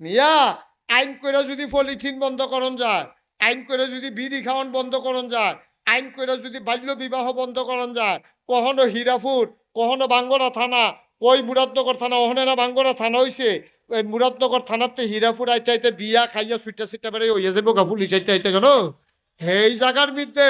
মিয়া, আইন করে যদি পলিথিন বন্ধ করণ যায়, আইন করে যদি বিড়ি খাওয়ান বন্ধ করণ যায়, আইন করে যদি বাল্য বিবাহ বন্ধ করণ যায়, কখনো হীরাফুর কখনো বাঙ্গরা থানা ওই মুরাদনগর থানা ওখানে না বাঙ্গরা থানা হয়েছে ওই মুরাদনগর থানাতে হীরাফুর আইতে আইতে বিয়া খাইয়া সুইটা সুইটা বেড়ে ওই যাব গাফুল আইতে আইতে কেন এই জায়গার মধ্যে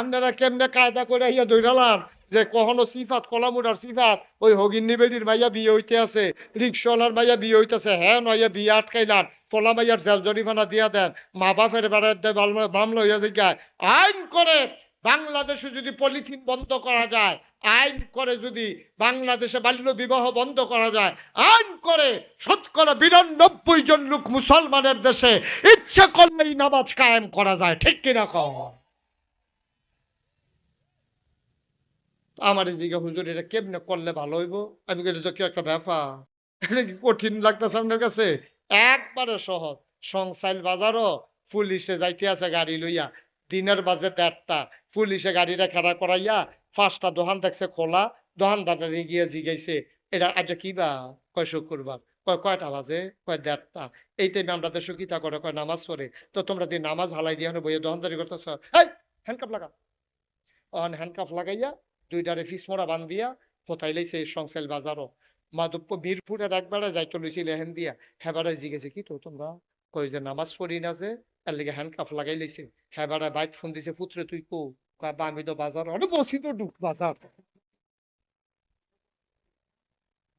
আপনারা কেমনে কায়দা করে ইয়া দৈরালাম যে কখনো সিফাত কলামুডার সিফাত, ওই হগিন্নি বেডির মাইয়া বিয়ে হইতে আছে, রিক্সওয়ালার মাইয়া বিয়ে হইতেছে হ্যাঁ নয়া বিয়ে আটকাইলাম, ফলা মাইয়ার জেল জরিমানা দিয়া দেন, মা বাপের বেড়াতে মামলা হইয়া জিজ্ঞায় আইন করে বাংলাদেশে যদি পলিথিন বন্ধ করা যায়, আইন করে যদি বাংলাদেশে বাল্য বিবাহ বন্ধ করা যায়, আইন করে শতকরা বিরানব্বই জন লোক মুসলমানের দেশে ইচ্ছে করলেই নামাজ কায়েম করা যায়, ঠিক কিনা কম আমার এদিকে হুজুর, এটা কেমনে করলে ভালো হইব? আমি গেলে তো একটা ব্যাপার? এটা কি কঠিন লাগতেছে আপনার কাছে? একবারে সহজ। সংসাইল বাজারও পুলিশে যাইতে আছে গাড়ি লইয়া। দিনের বাজে দেড়টা। পুলিশে গাড়িটা খাড়া করাইয়া পাঁচটা দোকান দেখছে খোলা দোকানদারটা গিয়ে জিগাইছে। এটা আজ কি বা? কয় শুক্রবার? কয় কয়টা বাজে? কয় দেড়টা? এই টাইমে আমরা দেশে কিতা করে কয় নামাজ পড়ে। তো তোমরা দিয়ে নামাজ হালাই দিয়ে বইয়ে দোকানদারি করতেছ, এই হ্যান্ডকাপ লাগা। অন হ্যান্ডকাপ লাগাইয়া দুইটারে ফিস মোড়া বান্ধিয়া কোথায় লাইছে সংসাইল বাজারও? মাধব্য বীরপুরের একবারে যাইতে লইছিল হেন দিয়া। হেবারে জিগেছে, কি তো তোমরা? কই যে নামাজ পড়ি না যে এর লিগে হ্যান্ডকাফ লাগাই লইছে হেবারে বাইক ফোন দিছে, পুত্রে, তুই কো? আমি তো বাজার অনেক বসি তো ঢুক বাজার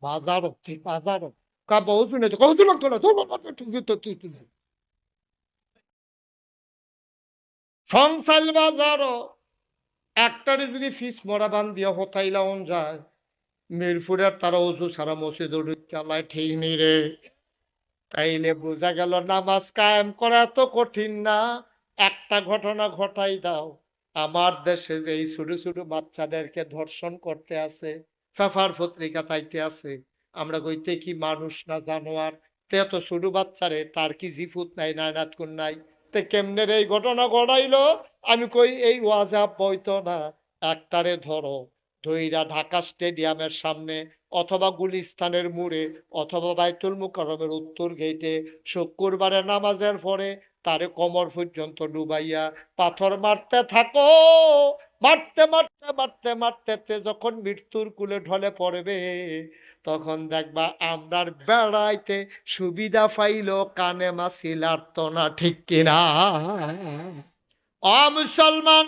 বাজার বাজার কা শুনে তো সংসাইল বাজারও একটারে যদি ফিস মরা বান দিয়া যায় মিরপুরের তারা ওজু সারা মসজিদ চালায় ঠিক নেই রে। তাইলে বোঝা গেল, নামাজ কায়েম করা তো কঠিন না। একটা ঘটনা ঘটাই দাও। আমার দেশে যে এই ছোট ছোট বাচ্চাদেরকে ধর্ষণ করতে আছে, ফেফার পত্রিকা তাইতে আছে, আমরা কইতে কি মানুষ না জানোয়ার? তে এত ছোট বাচ্চারে তার কি জিফুত নাই, নায়নাত কোন নাই? তে কেমনে রে এই ঘটনা ঘটাইলো? আমি কই, এই ওয়াজাব বইতো না। একটারে ধরো, ধইরা ঢাকা স্টেডিয়ামের সামনে অথবা গুলিস্তানের মুড়ে, অথবা বাইতুল মুকাররমের উত্তর গেটে শুক্রবারে নামাজের পরে তারে কমর পর্যন্ত ডুবাইয়া পাথর মারতে থাকো। মারতে মারতে মারতে মারতে যখন মৃত্যুর কুলে ঢলে পড়বে, তখন দেখবা আমরার বেড়াইতে সুবিধা পাইল কানে মাসিল তো না ঠিক কিনা। অ মুসলমান,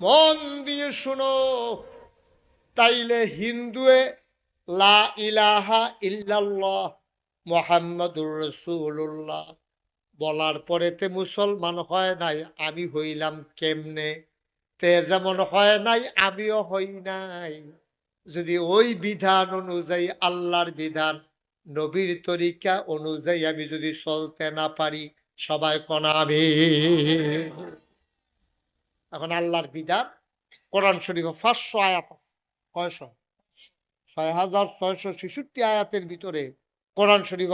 মন দিয়ে শুনো তাইলে হিন্দুয়ে লা ইলাহা ইল্লাল্লাহ মোহাম্মদুর রসুল্লাহ বলার পরে তে মুসলমান হয় নাই, আমি হইলাম কেমনে? তে যেমন হয় নাই, আমিও হই নাই। যদি ওই বিধান অনুযায়ী, আল্লাহর বিধান, নবীর তরিকা অনুযায়ী আমি যদি চলতে না পারি, সবাই কনাবে এখন আল্লাহর বিধান, কোরআন শরীফ পাঁচশো আয়াত আয়াতের ভিতরে কোরআন শরীফ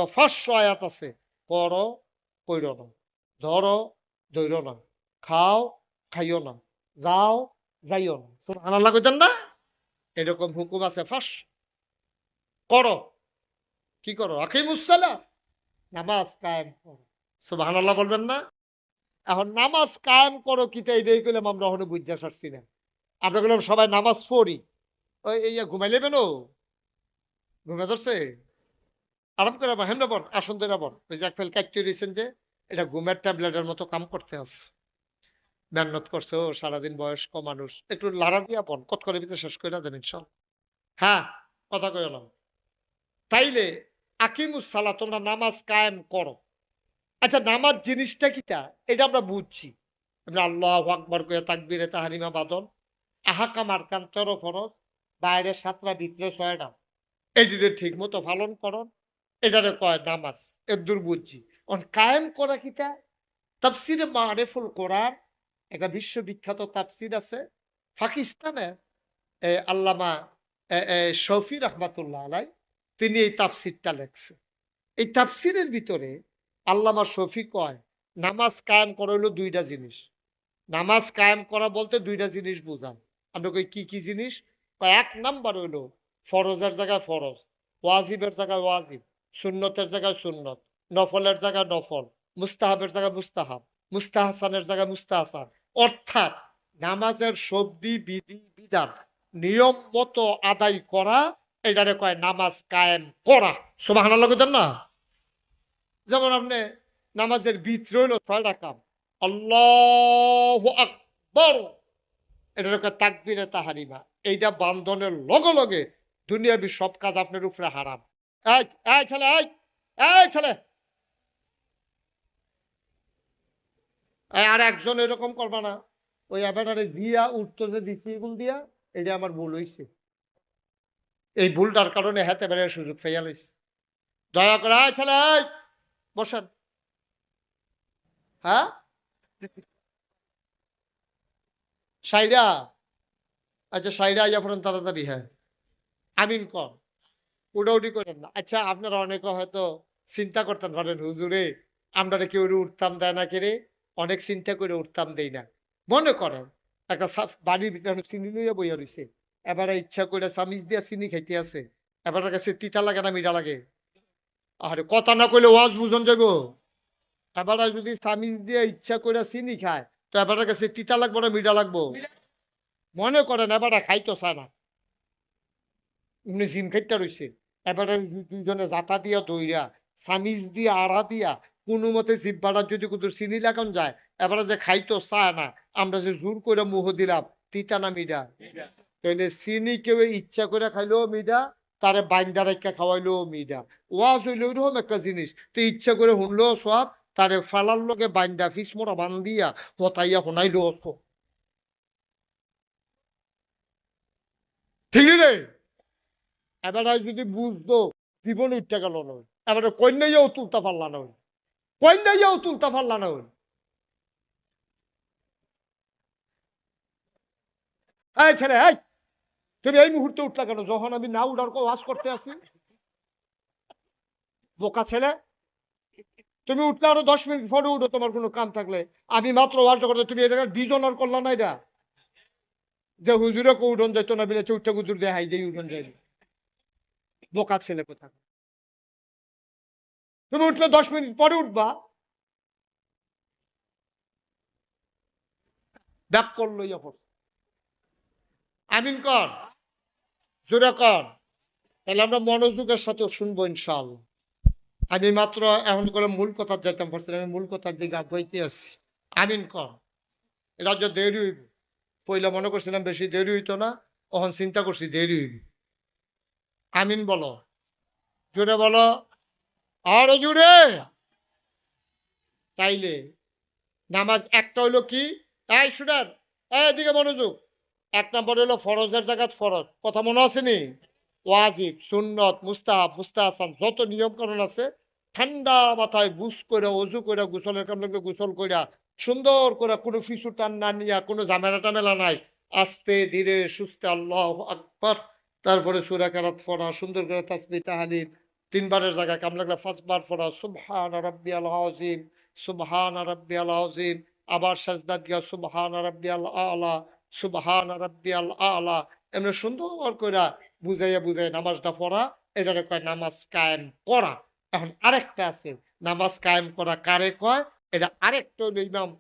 আয়াত আছে। কর কইর না। ধরো না। খাও, খাইও না। যাও, যাইও না। আনাল্লাহ কইতেন না? এরকম হুকুম আছে ফাঁস। করো। কি করো? আকিমুসালা নামাজ কায়েম করো। সুবাহ বলবেন না? এখন নামাজ কায়েম করো কিতা এটাই করলাম, আমরা ওখানে বুঝতে পারছি না। আমরা সবাই নামাজ পড়ি। ওই এই ঘুমাই লেবেন ঘুমে ধরছে? আরাম করে আবার বন আসন ধরে বন ওই ফেল রয়েছেন যে, এটা ঘুমের ট্যাবলেটের মতো কাম করতে আছে। মেহনত করছে, ও সারাদিন বয়স্ক মানুষ। একটু লাড়া দিয়া বন কত করে ভিতরে শেষ করে দেবেন সব হ্যাঁ কথা কই কইলাম তাইলে আকিমুস সালা তোমরা নামাজ কায়েম করো। আচ্ছা নামাজ জিনিসটা কিটা? এটা আমরা বুঝছি। আমরা আল্লাহ আকবর করে তাকবিরে তাহারিমা বাদন আহাকাম আরকান তেরো ফরজ। বাইরে সাতটা ভিতরে ছয়টা এটিরে ঠিক মতো পালন করন এটারে কয় নামাজ এর দূর বুঝছি অন কায়েম করা কিটা তাফসিরে মারেফুল কোরআন, একটা বিশ্ববিখ্যাত তাফসির আছে। পাকিস্তানে আল্লামা শফি রহমাতুল্লাহ আলাই, তিনি এই তাফসিরটা লেখছে। এই তাফসিরের ভিতরে আল্লামা শফি কয়, নামাজ কায়েম করা হলো দুইটা জিনিস। নামাজ কায়েম করা বলতে দুইটা জিনিস বুঝান আমরা কই কি কি জিনিস? এক নাম্বার হইল ফরজের জায়গায় ফরজ, ওয়াজিবের জায়গায় ওয়াজিব, সুন্নতের জায়গায় সুন্নত, নফলের জায়গায় নফল, মুস্তাহাবের জায়গায় মুস্তাহাব, মুস্তাহাসানের জায়গায় মুস্তাহাসান। অর্থাৎ নামাজের সবদি বিধি, বিধান, নিয়ম মতো আদায় করা, এটারে কয় নামাজ কায়েম করা। সোবাহানা লাগতেন না? যেমন আপনি নামাজের ভিতরে হইল ছয়টা কাম আল্লাহ আকবর। এটা তাকবিরে তাহারিমা। এইটা বান্ধনের লগে লগে দুনিয়াবি সব কাজ আপনার উপরে হারাম। ছেলে ছেলে। আর একজন এরকম করবা না। ওই এবারে দিয়া উঠতো যে দিছি, এগুল দিয়া, এটা আমার ভুল হইছে। এই ভুলটার কারণে হাতে বেড়ে সুযোগ ফেয়া লইছে। দয়া করে ছেলে বসেন। হ্যাঁ? সাইডা আচ্ছা সাইডা আইয়া পড়েন, তাড়াতাড়ি হ্যাঁ। আমিন কর। উডাউডি করেন না। আচ্ছা আপনারা অনেকে হয়তো চিন্তা করতেন পারেন হুজুরে আমরা কেউ উঠতাম দেয় না কেড়ে অনেক চিন্তা করে উঠতাম দেই না। মনে করেন, একটা বাড়ির ভিতরে চিনি লইয়া বইয়া রইছে। এবারে ইচ্ছা করে সামিজ দিয়া চিনি খাইতে আছে। এবারে কাছে তিতা লাগে না, মিঠা লাগে। আরে, কথা না কইলে ওয়াজ বুঝন যাব এবারে যদি সামিজ দিয়ে ইচ্ছা করে চিনি খায় তো এবারে কাছে তিতা লাগবো না মিঠা লাগবো? মনে করেন এবারে খাইতো চায় না উনি জিম খাইতে রইছে। এবারে দু- দুইজনে জাতা দিয়া দইরা সামিজ দিয়া আড়া দিয়া কোনো মতে জিব্বাটা যদি কুতুর চিনি লাগান যায় এবারে যে খাইতো চায় না আমরা যে জোর করে মুহ দিলাম তিতা না মিডা তাইলে চিনি কেউ ইচ্ছা করে খাইলেও মিডা তারে বাইন্দা রেখা খাওয়াইলেও মিডা ওয়াজ হইলে ওইরকম একটা জিনিস। তো ইচ্ছা করে শুনলেও সব তারে ফালার লগে বাইন্দা ফিস মোড়া বান্দিয়া হতাইয়া শোনাইলেও সব ঠিক রে এবারে যদি বুঝতো, জীবন উঠতে গেল না এবারে কন্যাইয়াও তুলতে পারলা না কন্যাইয়াও তুলতে পারলা না এই ছেলে, এই! তুমি এই মুহূর্তে উঠলা কেন? যখন আমি না উঠার কো ওয়াজ করতে আসি। বোকা ছেলে! তুমি উঠলে আরও দশ মিনিট পরে উঠো, তোমার কোনো কাম থাকলে। আমি মাত্র ওয়াজ করতে, তুমি এটা দুজনের করলা না এটা? যে হুজুরে কো উঠন যাইতো না বিলে চৌটা গুজুর দিয়ে হাই দিয়ে উঠন যাইনি বোকা ছেলে কোথা তুমি উঠলে দশ মিনিট পরে উঠবা। ব্যাক করল ইয়া আমিন কর, জোরে কর। তাহলে আমরা মনোযোগের সাথে শুনব ইনশাআল্লাহ। আমি মাত্র এখন করে মূল কথা যাইতাম পারছি আমি মূল কথার দিকে আগাইতে আছি। আমিন কর। যে দেরি হইব। পইলা মনে করছিলাম বেশি দেরি হইতো না তখন চিন্তা করছি দেরি হইব। আমিন বলো। জুড়ে বলো। আরও জোরে! তাইলে নামাজ একটা হইল কি? এই শুনার এদিকে মনোযোগ। এক নম্বর হলো ফরজের জায়গাত ফরজ। কথা মনে আছে নি? ওয়াজিব, সুন্নত, মুস্তাহাব, মুস্তাহাসান, যত নিয়মকানুন আছে, ঠান্ডা মাথায় বুস করে অজু করে গোসলের কাম লাগলে গোসল কইরা, সুন্দর করে কোনো ফিসু টান না নিয়া, কোনো ঝামেলা টামেলা নাই, আস্তে, ধীরে, সুস্থে, আল্লাহ আকবর। তারপরে সুরা কারাত ফরা সুন্দর করে তাসবি তাহালিল, তিনবারের জায়গায় কাম লাগলে পাঁচবার ফরা সুবহান রাব্বি আল আজিম সুবহান রাব্বি আল আজিম আবার সাজদা দিয়া, সুবহান রাব্বি আল আলা সুবহান রাব্বি আল আলা এমনি সুন্দর করে বুঝাইয়া বুঝাই নামাজটা পড়া, এটারে কয় নামাজ কায়েম করা। এখন আরেকটা আছে, নামাজ কায়েম করা কারে কয়? এটা আরেকটা ইমাম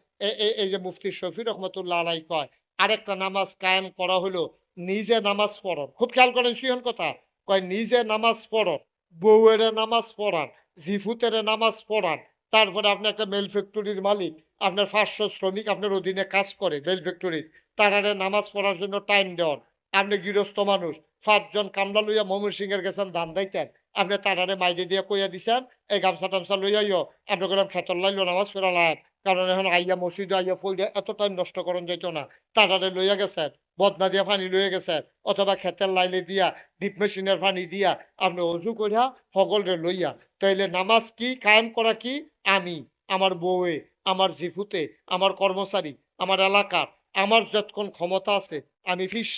এই যে মুফতি শফি রহমতুল্লাহ আলাই কয়, আরেকটা নামাজ কায়েম করা হলো নিজে নামাজ পড়ন খুব খেয়াল করেন সিহন কথা, কয় নিজে নামাজ পড়ন বউয়ের নামাজ পড়ান জিফুতের নামাজ পড়ান তারপরে আপনি একটা মেল ফ্যাক্টরির মালিক, আপনার পাঁচশো শ্রমিক আপনার অধীনে কাজ করে মেল ফ্যাক্টরির, তারারে নামাজ পড়ার জন্য টাইম দেওয়ান আপনি গৃহস্থ মানুষ পাঁচজন কামলা লইয়া ময়মন সিংহের গেছেন ধান দাইতেন আপনি তারারে মাইদে দিয়ে কইয়া দিছেন, এই গামছা টামছা লইয়াইও আপনি গেলাম খেতর লাইল, নামাজ লাগ। কারণ এখন আইয়া মসজিদে আইয়া ফইলে এত টাইম নষ্ট করন যাইত না। তারারে লইয়া গেছেন বদনা দিয়া পানি লইয়া গেছেন অথবা খেতের লাইলে দিয়া, ডিপ মেশিনের পানি দিয়া, আপনি অজু করিয়া সকলরে লইয়া। তাইলে নামাজ কি, কায়েম করা কি? আমি, আমার বউয়ে, আমার জিফুতে, আমার কর্মচারী, আমার এলাকার, আমার যতক্ষণ ক্ষমতা আছে, আমি ফির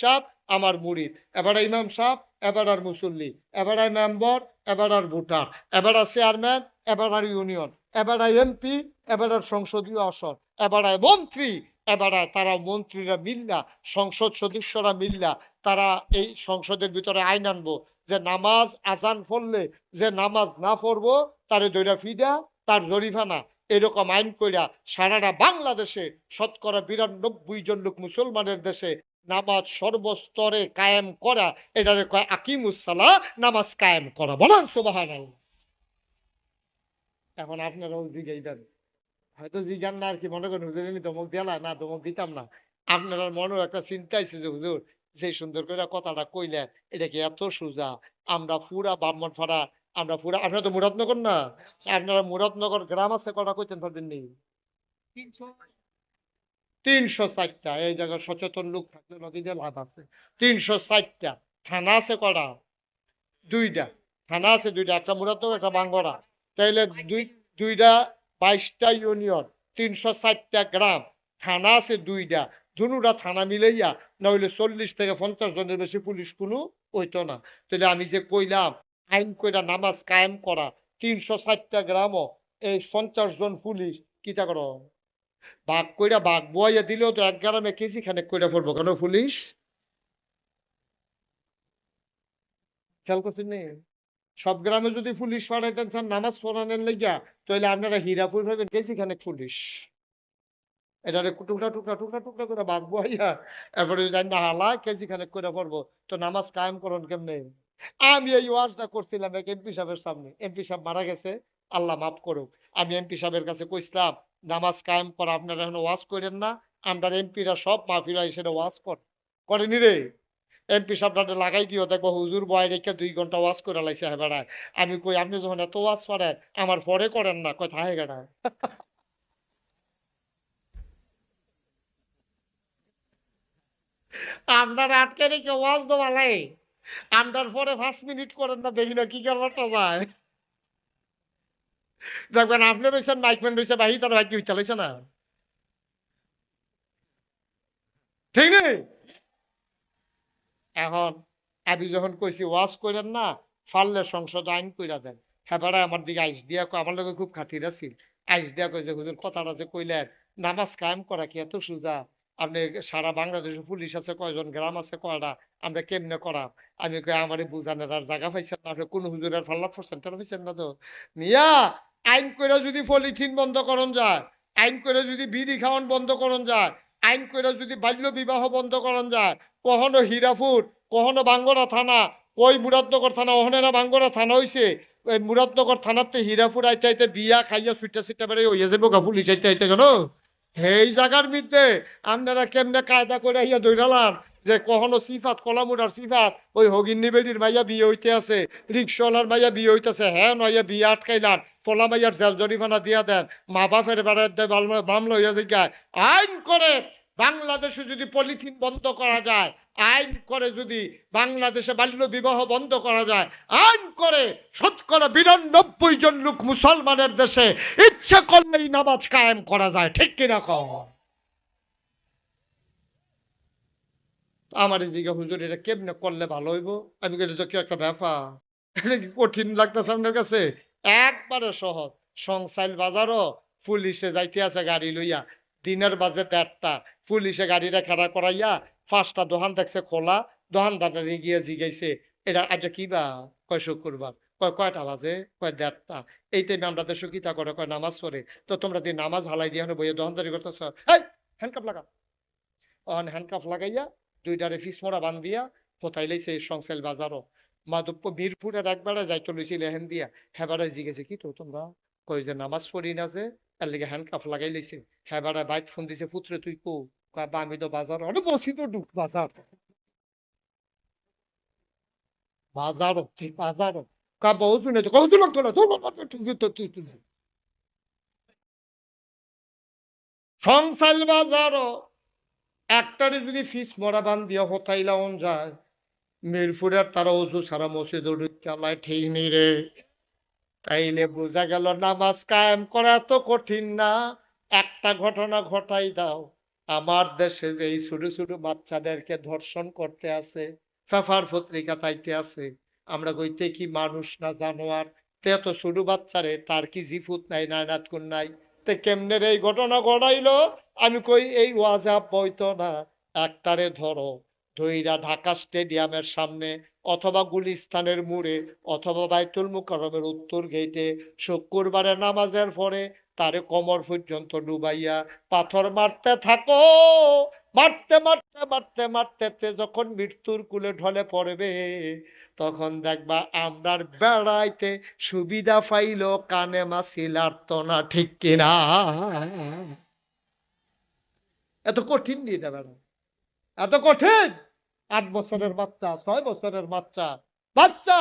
আমার মুরিদ, এবার ইমাম সাহ এবার আর মুসল্লি, এবার মেম্বর, এবার আর ভোটার, এবার আর চেয়ারম্যান, এবার আর ইউনিয়ন, এবার এমপি, এবার আর সংসদীয় আসন, এবার মন্ত্রী, এবার তারা মন্ত্রীরা মিল্লা, সংসদ সদস্যরা মিল্লা, তারা এই সংসদের ভিতরে আইন আনব, যে নামাজ আজান পড়লে যে নামাজ না পড়ব, তারে দৈরা ফিডা তার জরিফানা এরকম আইন কইরা সারাটা বাংলাদেশে শতকরা বিরানব্বই জন লোক মুসলমানের দেশে নামাজ সর্বস্তরে কায়েম করা, এটারে কয় আকিমুসালা নামাজ কায়েম করা। বলেন সুবাহান এখন আপনারাও জিগাইবেন হয়তো জিগান না আর কি, মনে করেন, হুজুর, এমনি দমক দিয়ালা না দমক দিতাম না। আপনার মনেও একটা চিন্তা আছে যে, হুজুর, যে সুন্দর করে কথাটা কইলেন, এটা কি এত সোজা? আমরা পুরা ব্রাহ্মণ ফাড়া আমরা পুরা, আপনারা তো মুরাদনগর না? আপনারা মুরাদনগর গ্রাম আছে, কটা কইতেন পারবেন নি তিনশো ষাটটা এই জায়গায় সচেতন লোক থাকলে নদীতে লাভ আছে। তিনশো ষাটটা থানা আছে কটা? দুইটা। থানা আছে দুইটা। একটা মুরাদনগর একটা বাঙ্গরা তাইলে দুই, দুইটা, বাইশটা ইউনিয়ন, তিনশো ষাটটা গ্রাম। থানা আছে দুইটা। দুটা থানা মিলাইয়া না হইলে চল্লিশ থেকে পঞ্চাশ জনের বেশি পুলিশ কোনো হইতো না। তাহলে আমি যে কইলাম, আইন কইরা নামাজ কায়েম করা, তিনশো ষাটটা গ্রামও এই পঞ্চাশ জন পুলিশ কিতা করো? বাঘ কইরা বাঘ বইয়া দিলেও তো এক গ্রামে কেজি খানেক কইরা পড়ব কেন পুলিশ? খেয়াল করছেন নি? সব গ্রামে যদি পুলিশ পাঠাইতেন চান নামাজ পড়ানোর লেগিয়া তাহলে আপনারা হীরাপুর ভাবেন কেজি খানেক পুলিশ। এটারে টুকরা টুকরা টুকরা টুকরা করে বাঘ বইয়া এরপরে জানি না হালা কেজি খানেক করে পড়ব তো নামাজ কায়েম করুন কেমনে? আমি এই ওয়াজটা করছিলাম এক এমপি সাহেবের সামনে। এমপি সাহেব মারা গেছে। আল্লাহ মাফ করুক। আমি এমপি সাহেবের কাছে কইসলাম নামাজ কায়েম করা, আপনারা এখন ওয়াজ করেন না। আমরা এমপিরা সব মাফিরা এসে ওয়াজ কর করেনি রে। এমপি সাহেবটা লাগাই দিও দেখব হুজুর বয় রেখে দুই ঘণ্টা ওয়াজ করে লাইছে হেবেড়ায় আমি কই, আপনি যখন এত ওয়াজ পারেন আমার পরে করেন না? কয়, থাহে গেড়ায় আপনার আটকে রেখে ওয়াজ দোয়ালাই আন্ডার পরে পাঁচ মিনিট করেন না, দেখি না কি কারণটা যায়। দেখবেন আপনি রয়েছেন মাইকম্যান রয়েছে বাহি তার ভাগ্য চালাইছে না ঠিক নেই এখন আমি যখন কইছি, ওয়াজ করেন না ফাললে সংসদ আইন কইরা দেন। হেবারে আমার দিকে আইস দিয়া আমার লগে খুব খাতির আছিল আইস দিয়া কই হুজুর, কথাটা যে কইলেন, নামাজ কায়েম করা কি এত সোজা? আপনি সারা বাংলাদেশে পুলিশ আছে, কয়জন গ্রাম আছে, কয়টা? আমরা কেমনে করা আমি কই, আমারে বুঝানোর আর জায়গা পাইছেন না। আপনি কোন হুজুরের ফাল্লা পড়ছেন, তারা পাইছেন না তো। মিয়া আইন করে যদি পলিথিন বন্ধ করণ যায়, আইন করে যদি বিড়ি খাওয়ান বন্ধ করণ যায়, আইন করে যদি বাল্য বিবাহ বন্ধ করণ যায়, কখনো হীরাফুর কখনো বাঙ্গরা থানা ওই মুরাদনগর থানা ওখানে না বাঙ্গরা থানা হয়েছে ওই মুরাদনগর থানাতে হীরাফুর আইতে আইতে বিয়া খাইয়া সুইটা সুইটা বেড়ে ওই যাব গাফুল পুলিশ আইতে কেন এই জায়গার মধ্যে আপনারা কেমনে কায়দা করে ইয়া দৈরালাম যে কখনো সিফাত কলামুডার সিফাত, ওই হগিন নিবেদির মাইয়া বিয়ে হইতে আছে, রিক্সওয়ালার মাইয়া বিয়ে হইতেছে হ্যাঁ নয়া বিয়ে আটকাইলাম, ফলা মাইয়ার জেল জরিমানা দিয়া দেন, মা বাপের বেড়ার মামলা হইয়া জিজ্ঞায় আইন করে বাংলাদেশে যদি পলিথিন বন্ধ করা যায়, আইন করে যদি বাংলাদেশে বাল্য বিবাহ বন্ধ করা যায়, আইন করে শতকরা বিরানব্বই জন লোক মুসলমানের দেশে ইচ্ছে করলেই নামাজ কায়েম করা যায়, ঠিক কিনা কম আমার এদিকে হুজুর, এটা কেমনে করলে ভালো হইব? আমি কিন্তু তো কি একটা ব্যাপার? এটা কি কঠিন লাগতেছে আপনার কাছে? একবারে সহজ। সংসাইল বাজারও পুলিশে যাইতে আছে গাড়ি লইয়া। দিনের বাজে দেড়টা, পুলিশে গাড়িটা খাড়া করাইয়া পাঁচটা দোকান দেখছে খোলা দোকানদারটা গিয়ে জিগাইছে। এটা আজ কি বা? কয় শুক্রবার? কয় কয়টা বাজে? কয় দেড়টা? এই টাইমে আমরা দেশে কিতা করে কয় নামাজ পড়ে। তো তোমরা দিন নামাজ হালাই দিয়ে বইয়ে দোকানদারি করতেছ? এই হ্যান্ডকাপ লাগা অন হ্যান্ডকাপ লাগাইয়া দুইটারে ফিস মোড়া বান দিয়া কোথায় লাইছে? সংসাইল বাজারও। মাধব্য মিরপুরের একবারে যাইতো লইছিল হেন দিয়া। হেবারে জিগেছে, কি তো তোমরা? কই যে নামাজ পড়ি না যে? এর লিগে হ্যান্ডকাফ লাগাই লইছে হেবারে বাইক ফোন দিছে, পুত্রে, তুই কো? আমি তো বাজার, অনেক বসি তো ঢুক বাজার। বাজার, তুই বাজার। কা শুনে তো বাজারও একটারে যদি ফিস মরা বান দিয়া হতাইলাম যায়, মিরপুরের তারা অজু সারা মসজিদ চালায় ঠিক নেই রে। তাইলে বোঝা গেল নামাজ কায়েম করা তো কঠিন না। একটা ঘটনা ঘটাই দাও। আমার দেশে যে এই ছোট ছোট বাচ্চাদেরকে ধর্ষণ করতে আছে ফেফার পত্রিকা তাইতে আছে আমরা কইতে কি মানুষ না জানোয়ার? তে এত ছোট বাচ্চারে তার কি জিফুত নাই নায়নাত কোন নাই? তে কেমনে এই ঘটনা ঘটাইলো? আমি কই, এই ওয়াজা বইতো না, একটারে ধরো। ধইরা ঢাকা স্টেডিয়ামের সামনে অথবা গুলিস্তানের মোড়ে অথবা বাইতুল মুকাররমের উত্তর গেটে শুক্রবারে নামাজের পরে তারে কোমর পর্যন্ত ডুবাইয়া পাথর মারতে থাকো। মারতে মারতে মারতে মারতে তে যখন মৃত্যুর কুলে ঢলে পড়বে, তখন দেখবা আমরার বেড়াইতে সুবিধা পাইল কানে মাসি লাড়তো না ঠিক কিনা। এত কঠিন এটা বেড়া এত কঠিন। আট বছরের বাচ্চা, ছয় বছরের বাচ্চা বাচ্চা!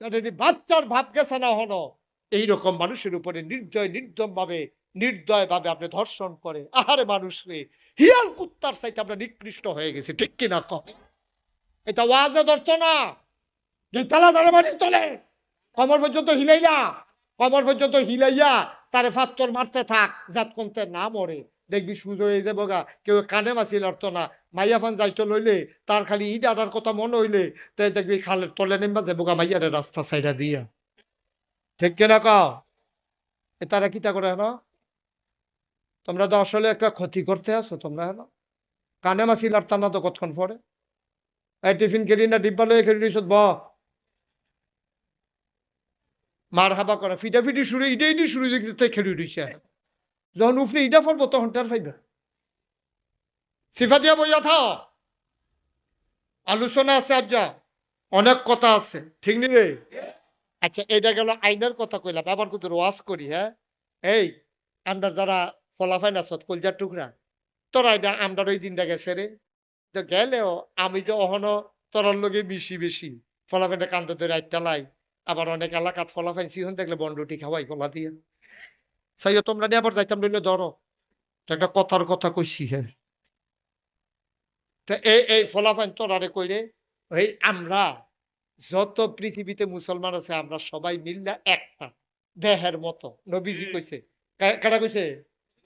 এই বাচ্চার ভাব গেছে না হলো, এইরকম মানুষের উপরে নির্দয় নির্দম ভাবে নির্দয় ভাবে আপনি ধর্ষণ করে আহারে মানুষ রে! হিয়াল কুত্তার সাইতে আমরা নিকৃষ্ট হয়ে গেছি, ঠিক কিনা কম এটা ওয়াজে ধরত না। যে তালা তারা মাটির তলে, কমর পর্যন্ত হিলাইয়া কমর পর্যন্ত হিলাইয়া তারে ফাত্তর মারতে থাক, জাত কমতে না মরে। দেখবি সুযোগ হয়ে যাব গা কেউ কানে মাছিল অর্থ না মাইয়া ফান যাইতো লইলে, তার খালি ইট আটার কথা মনে হইলে তাই দেখবি খালের তলে নেমবা যাব গা মাইয়ারে রাস্তা সাইডা দিয়া। ঠিক কিনা কাও? এ তারা কিতা করে হেন? তোমরা তো আসলে একটা ক্ষতি করতে আসো তোমরা হেন? কানে মাছিল আর টানা তো কতক্ষণ পরে? এই টিফিন কেরি না, ডিব্বা লয়ে খেলি দিছত ব। মার হাবা করে ফিটা ফিটি শুরু ইটা ইটি শুরু দেখতে খেলি দিছে যখন উফরে ইটা ফলবো তখন তার ফাইবা সিফা দিয়া বইয়া থাও। আলোচনা আছে আজ অনেক কথা আছে। ঠিক নি রে? আচ্ছা এটা গেল আইনের কথা কইলাম। আবার কিন্তু ওয়াজ করি হ্যাঁ? এই, আমরা যারা ফলাফাইন আছত কলজার টুকরা, তোরা এটা আমরা ওই দিনটা গেছে রে। তো গেলেও আমি তো অহনো তোরার লগে বেশি বেশি। ফলাফাইনটা কান্দ ধরে আইটা লাই। আবার অনেক এলাকাত ফলাফাইন সিহন দেখলে বন্ডুটি খাওয়াই ফলা দিয়ে। সাইও তোমরা নিয়ে আবার যাইতাম লইলে ধরো। একটা কথার কথা কইছি হ্যাঁ। তা এই এই ফলাফাইন তোরারে কইরে এই আমরা যত পৃথিবীতে মুসলমান আছে আমরা সবাই মিললে একটা দেহের মতো। নবীজি কইছে কা- কারা কইছে?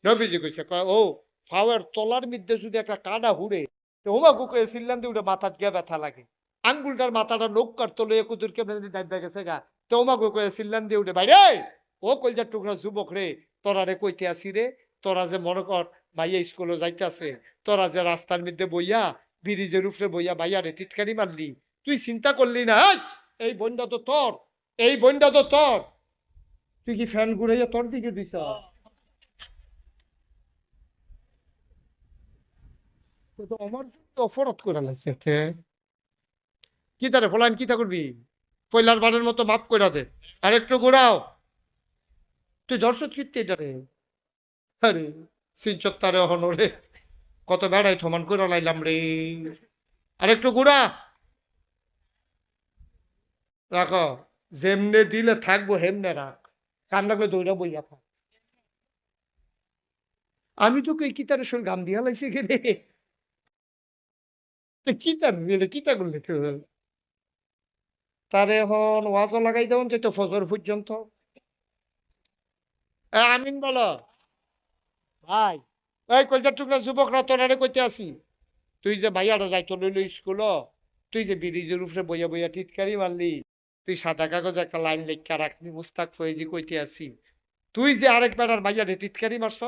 নবীজি কইছে ও ফাওয়ার তলার মধ্যে যদি একটা কাটা হুড়ে তো ওমা কুকে সিল্লান দিয়ে উঠে মাথাত গিয়া ব্যথা লাগে। আঙ্গুলটার মাথাটা নৌকার তলে কুতুর কেমন ডাইবা গেছে গা। তো ওমা কুকে সিল্লান দিয়ে উঠে বাইরে ও কলজার টুকরা যুবক রে তোরা রে কইতে আসি রে তোরা যে মনে কর মাইয়া স্কুলে যাইতাছে। তোরা যে রাস্তার মধ্যে বইয়া ব্রিজের উপরে বইয়া ভাইয়া রে টিটকারি মারলি তুই চিন্তা করলি না এই, বন্ডা তো তোর এই বন্ডা তো তোর। তুই কি ফ্যান ঘুরাইয়া তোর দিকে তে। কি তারে ফলাইন কি তা করবি? বারের মতো মাপ করে দে। আর একটু ঘোরাও। তুই দর্শক কীর্তি এটা রে। আরে। সিনচর তারে অহনরে। কত বেড়াই থমান করে লাইলাম রে। আর ঘোরা রাখো, যেমনে দিলে থাকব হেমনে রাখ। কান্না করে দৌড়া বইয়া থাক। আমি তোকে কি তার শরীর গাম দিয়া লাইছি তো কি তার কি তা করলে তারে এখন ওয়াজও লাগাই দেবেন তো ফজর পর্যন্ত। আমিন বলো। ভাই, এই কলজার টুকরা যুবকরা তোরারে কইতে আসি। তুই যে ভাইয়ারা যাইতো লইল স্কুল। তুই যে ব্রিজের উপরে বইয়া বইয়া টিটকারি মারলি। তুই সাদা কাগজ একটা লাইন লেখা রাখবি মুস্তাক ফয়েজি কইতে আসি। তুই যে আরেক বেড়ার ভাইয়ারে টিটকারি মারছ,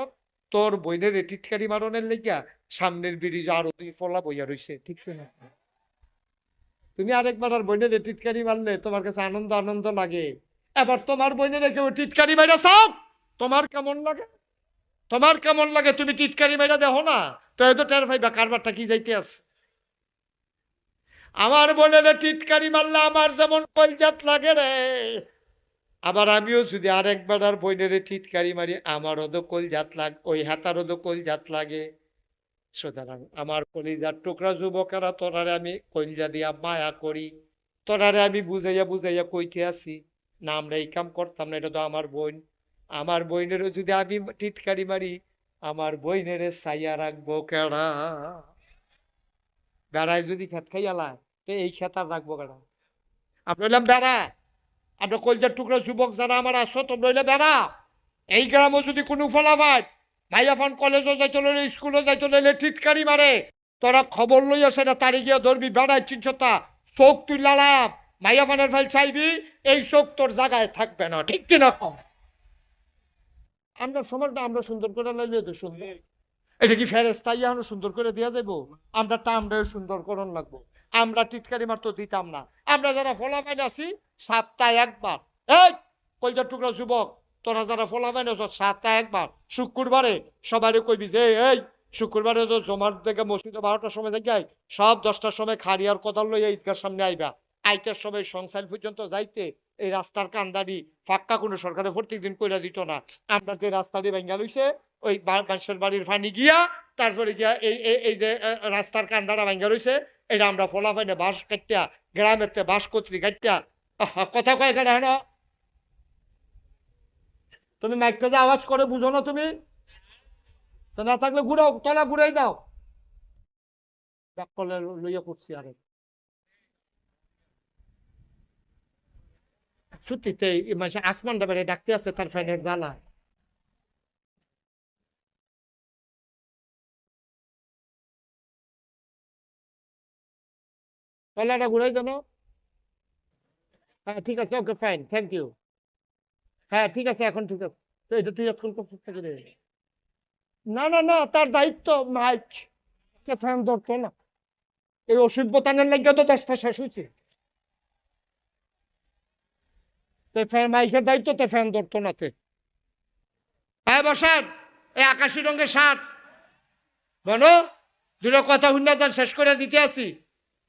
তোর বইনের রে টিটকারি মারনের লেগা সামনের ব্রিজ আরও দুই ফলা বইয়া রইছে, ঠিক না তুমি আরেক বেড়ার বইনের রে টিটকারি মারলে তোমার কাছে আনন্দ আনন্দ লাগে। এবার তোমার বইনের কেউ টিটকারি চাও? তোমার কেমন লাগে? তোমার কেমন লাগে? তুমি টিটকারি মাইরা দেখো না? তো এত টের পাইবা কারবারটা কি যাইতে আছে? আমার বোনের টিটকারি মারলে আমার যেমন কলজাত লাগে রে। আবার আমিও যদি আরেকবার আর বইনের টিটকারি মারি, আমারও তো কলজাত লাগ, ওই হাতারও তো কলজাত লাগে। সুতরাং আমার কলিজার টুকরা যুবকেরা, তোরারে আমি কলজা দিয়া মায়া করি। তোরারে আমি বুঝাইয়া বুঝাইয়া কইতে আছি না আমরা এই কাম করতাম না, এটা তো আমার বোন। আমার বইনেরও যদি আমি টিটকারি মারি, আমার বইনের সাইয়া রাখব কেডা? বেড়ায় যদি খেত খাইয়ালা তো এই খেত আর রাখব কেডা? আমরা হইলাম বেড়া আমরা কলজার টুকরা যুবক যারা আমার আসো তোমরা হইলে বেড়া। এই গ্রামও যদি কোনো ফলাফায় ভাইয়াফান কলেজও যাইতে লইলে, স্কুলও যাইতে লইলে টিটকারি মারে। তোরা খবর লইয়া সেটা তাড়ি গিয়া ধরবি, বেড়ায় চিনছতা, চোখ তুই লালাম মাইয়াফানের ফাইল চাইবি, এই চোখ তোর জায়গায় থাকবে না, ঠিক কিনা কম আমরা সমাজটা আমরা সুন্দর করে লাইলে তো সুন্দর। এটা কি ফেরেস্তা ইয়ানো সুন্দর করে দিয়া যাব আমরা টামটাও সুন্দর করণ লাগবো। আমরা টিটকারি মাত্র দিতাম না। আমরা যারা ফলাফাইন আছি সপ্তাহে একবার। এই কলজার টুকরা যুবক? তোরা যারা ফলাফাইন আছো সপ্তাহে একবার। শুক্রবারে সবারই কইবি যে, এই, শুক্রবারে তো জমার থেকে মসজিদে বারোটার সময় থেকে সব দশটার সময় খাড়িয়ার কোদাল লইয়া ঈদগার সামনে আইবা। আইটার সময় সংসার পর্যন্ত যাইতে এই রাস্তার কান্দারি ফাঁকা কোনো সরকারে প্রত্যেক দিন কইরা দিত না। আমরা যে রাস্তাটি ভেঙ্গা লইছে, ওই মানুষের বাড়ির ফানি গিয়া তারপরে গিয়া এই, এই- যে রাস্তার কান্দাটা ভেঙ্গা রইছে এটা আমরা ফলা পাইনে বাঁশ কাটিয়া গ্রামের তে বাঁশ কত্রি কাটিয়া কথা কয় কেন হ্যাঁ? তুমি মাইকটা যে আওয়াজ করে বুঝো না তুমি? তো না থাকলে ঘুরাও, তলা ঘুরাই দাও। ব্যাক লইয়া করছি আরে। এই মানে আসমানটা ডাকতে আছে তার ফ্যানের জ্বালা তলাটা ঘুরাই দেন হ্যাঁ ঠিক আছে, ওকে ফাইন থ্যাংক ইউ হ্যাঁ ঠিক আছে, এখন ঠিক আছে। তো এটা তুই এখন। না না না, তার দায়িত্ব মাইক। ফ্যান ধরতো না। এই বোতানের লাগিয়ে তো দশটা শেষ হয়েছে। মাইকের দায়িত্ব তো ফ্যান ধরতো এই আকাশি রঙের শার্ট। বলো দুটো কথা হুন্না যান, শেষ করে দিতে আসি।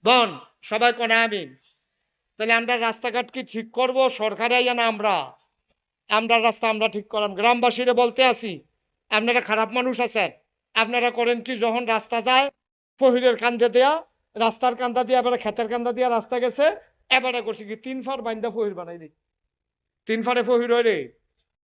বন, সবাই কোনে তাহলে আমরা রাস্তাঘাট কি ঠিক করব? সরকারে আইয়া না আমরা? আমরা রাস্তা আমরা ঠিক করলাম গ্রামবাসীরা বলতে আসি, আপনারা খারাপ মানুষ আছেন। আপনারা করেন কি? যখন রাস্তা যায়, ফহিরের কান্দে দেয়া, রাস্তার কান্দা দিয়ে এবারে ক্ষেতের কান্দা দিয়া রাস্তা গেছে, এবারে করছি কি? তিন ফার বাইন্দা ফহির বানাই দিই তিন ফারে ফহির হয় রে